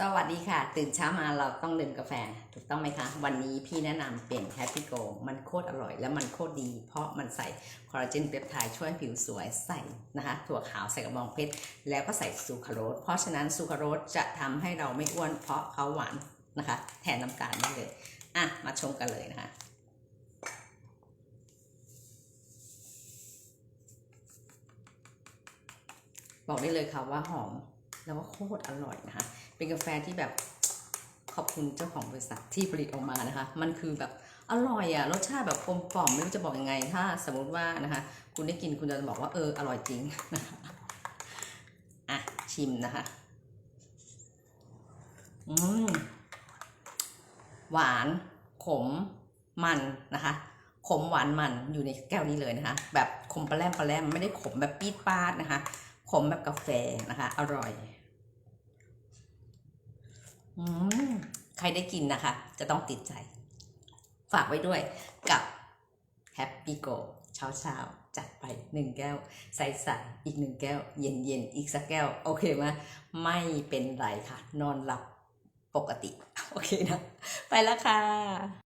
สวัสดีค่ะ ตื่นเช้ามาเราต้องดื่มกาแฟ ถูกต้องไหมคะ วันนี้พี่แนะนำเป็น Happy Go มันโคตรอร่อย และมันโคตรดี เพราะมันใส่คอลลาเจนเปปไทด์ช่วยผิวสวยใส่นะคะถั่วขาวใส่กระบองเพชร แล้วก็ใส่ซูคราโรสเพราะฉะนั้นซูคราโรสจะทำให้เราไม่อ้วนเพราะเขาหวานนะคะ แทนน้ำตาลได้เลย อะ มาชมกันเลยนะคะบอกได้เลยค่ะว่าหอม แล้วก็โคตรอร่อยนะคะ เป็นกาแฟที่แบบขอบคุณเจ้าของบริษัทที่ผลิตออกมานะคะ มันคือแบบอร่อยอะรสชาติแบบกลมกล่อมไม่รู้จะบอกยังไง ถ้า สมมติว่านะคะ คุณได้กินคุณจะบอกว่าเอออร่อยจริงอะชิมนะคะ อืมหวานขมมันนะคะขมหวานมันอยู่ในแก้วนี้เลยนะคะ แบบขมปลาแรมปลาแรมไม่ได้ขมแบบปี๊ดปาดนะคะ ขมแบบกาแฟนะคะ อร่อยอืมใครได้กินนะคะ จะต้องติดใจ ฝากไว้ด้วยกับ Happy Go เช้าเช้าๆจัดไปหนึ่งแก้ว ใส่ใส่อีกหนึ่งแก้ว เย็นเย็นอีกสักแก้ว โอเคไหมไม่เป็นไรค่ะ นอนหลับปกติ โอเคนะ ไปแล้วค่ะ